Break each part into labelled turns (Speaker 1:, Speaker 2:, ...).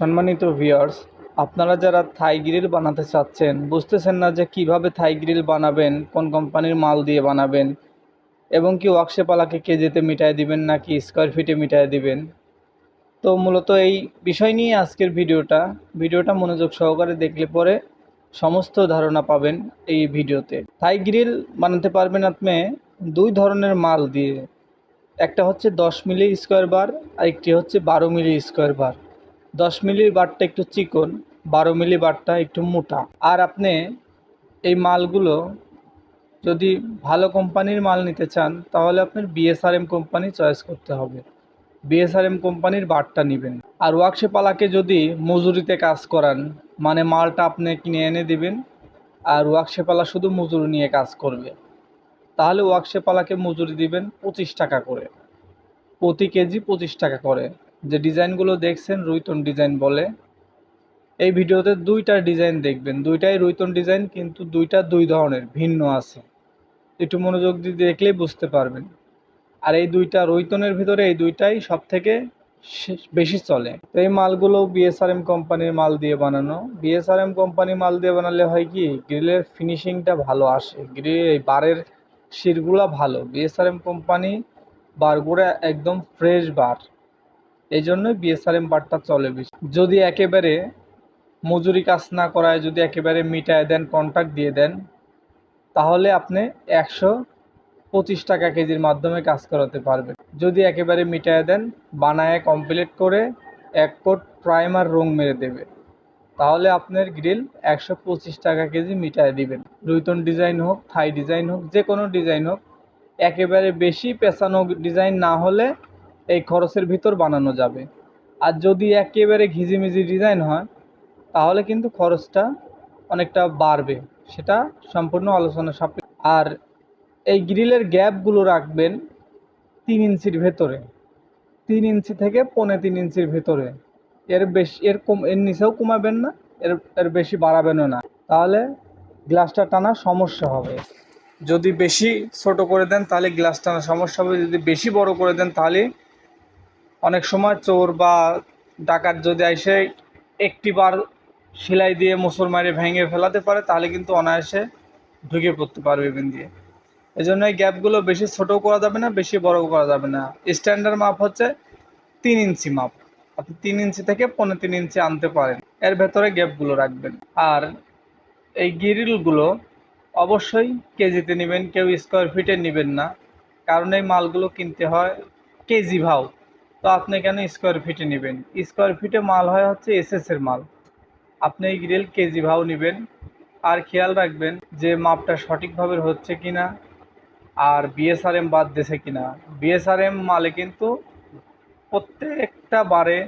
Speaker 1: সম্মানিত ভিউয়ার্স আপনারা যারা থাই গ্রিল বানাতে চাচ্ছেন, বুঝতেছেন না যে কীভাবে থাই গ্রিল বানাবেন, কোন কোম্পানির মাল দিয়ে বানাবেন, এবং কি ওয়ার্কশেপালাকে কেজিতে মিটায় দিবেন নাকি স্কোয়ার ফিটে মিটায় দিবেন। তো মূলত এই বিষয় নিয়ে আজকের ভিডিওটা ভিডিওটা মনোযোগ সহকারে দেখলে পরে সমস্ত ধারণা পাবেন এই ভিডিওতে। থাই গ্রিল বানাতে পারবেন আপনি দুই ধরনের মাল দিয়ে। একটা হচ্ছে দশ মিলি স্কোয়ার বার আর একটি হচ্ছে বারো মিলি স্কোয়ার বার দশ মিলি বারটা একটু চিকন, বারো মিলি বারটা একটু মোটা। আর আপনি এই মালগুলো যদি ভালো কোম্পানির মাল নিতে চান, তাহলে আপনার বিএসআরএম কোম্পানি চয়েস করতে হবে। বিএসআরএম কোম্পানির বারটা নেবেন। আর ওয়ার্কশেপালাকে যদি মজুরিতে কাজ করান মানে মালটা আপনি কিনে এনে দিবেন, আর ওয়ার্কশেপালা শুধু মজুরি নিয়ে কাজ করবে, তাহলে ওয়ার্কশেপালাকে মজুরি দিবেন পঁচিশ টাকা করে। প্রতি কেজি পঁচিশ টাকা করে। যে ডিজাইনগুলো দেখছেন রুইতন ডিজাইন বলে, এই ভিডিওতে দুইটা ডিজাইন দেখবেন। দুইটাই রুইতন ডিজাইন, কিন্তু দুইটা দুই ধরনের, ভিন্ন আছে। একটু মনোযোগ দিয়ে দেখলেই বুঝতে পারবেন। আর এই দুইটা রুইতনের ভিতরে এই দুইটাই সব থেকে বেশি চলে। তো এই মালগুলো বিএসআরএম কোম্পানির মাল দিয়ে বানানো। বিএসআরএম কোম্পানির মাল দিয়ে বানালে হয় কি, গ্রিলের ফিনিশিংটা ভালো আসে। গ্রিল, এই বারের শিরগুলা ভালো। বিএসআরএম কোম্পানি বারগুলো একদম ফ্রেশ বার। এই জন্যই বিএসআরএম বারটা চলে বেশি। যদি একেবারে মজুরি কাজ না করায়, যদি একেবারে মিটায় দেন কন্ট্রাক্ট দিয়ে দেন, তাহলে আপনি একশো পঁচিশ টাকা কেজির মাধ্যমে কাজ করাতে পারবেন। যদি একেবারে মিটায় দেন, বানায় কমপ্লিট করে এক কোট প্রাইমার রং মেরে দেবে। তাহলে আপনার গ্রিল একশো পঁচিশ টাকা কেজি মিটায় দিবেন। রুইতন ডিজাইন হোক, থাই ডিজাইন হোক যে কোনো ডিজাইন হোক, একেবারে বেশি পেঁচানো ডিজাইন না হলে এই খরচের ভিতর বানানো যাবে। আর যদি একেবারে ঘিজিমিজি ডিজাইন হয়, তাহলে কিন্তু খরচটা অনেকটা বাড়বে। সেটা সম্পূর্ণ আলোচনা সাপেক্ষ আর এই গ্রিলের গ্যাপগুলো রাখবেন তিন ইঞ্চির ভেতরে। তিন ইঞ্চি থেকে পৌনে তিন ইঞ্চির ভেতরে। এর বেশি এর কম এর নিচেও কমাবেন না, এর এর বেশি বাড়াবেনও না। তাহলে গ্লাসটা টানা সমস্যা হবে। যদি বেশি ছোট করে দেন, তাহলে গ্লাস টানা সমস্যা হবে। যদি বেশি বড় করে দেন, তাহলে অনেক সময় চোর বা ডাকাত যদি এসে একটি বার সেলাই দিয়ে মুসর মারে ভেঙে ফেলাতে পারে, তাহলে কিন্তু অনায়াসে ঢুকে পড়তে পারবে এখান দিয়ে। এই জন্য এই গ্যাপগুলো বেশি ছোটও করা যাবে না, বেশি বড়ও করা যাবে না। স্ট্যান্ডার্ড মাপ হচ্ছে তিন ইঞ্চি মাপ। আপনি তিন ইঞ্চি থেকে পনেরো তিন ইঞ্চি আনতে পারেন। এর ভেতরে গ্যাপগুলো রাখবেন। আর এই গ্রিলগুলো অবশ্যই কেজিতে নেবেন, কেউ স্কোয়ার ফিটে নেবেন না। কারণ এই মালগুলো কিনতে হয় কেজি ভাও। তো আপনি কেন স্কোয়ার ফিটে নেবেন? স্কোয়ার ফিটে মাল হয় হচ্ছে এসএসের মাল। আপনি এই গ্রিল কেজি ভাও নেবেন। আর খেয়াল রাখবেন যে মাপটা সঠিকভাবে হচ্ছে কিনা আর বিএসআরএম বাদ দিয়েছে কিনা। বিএসআরএম মালে কিন্তু প্রত্যেকটা বারে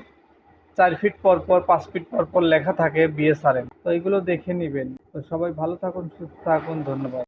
Speaker 1: চার ফিট পর পর, পাঁচ ফিট পর পর লেখা থাকে বিএসআরএম তো এগুলো দেখে নেবেন। তো সবাই ভালো থাকুন, সুস্থ থাকুন, ধন্যবাদ।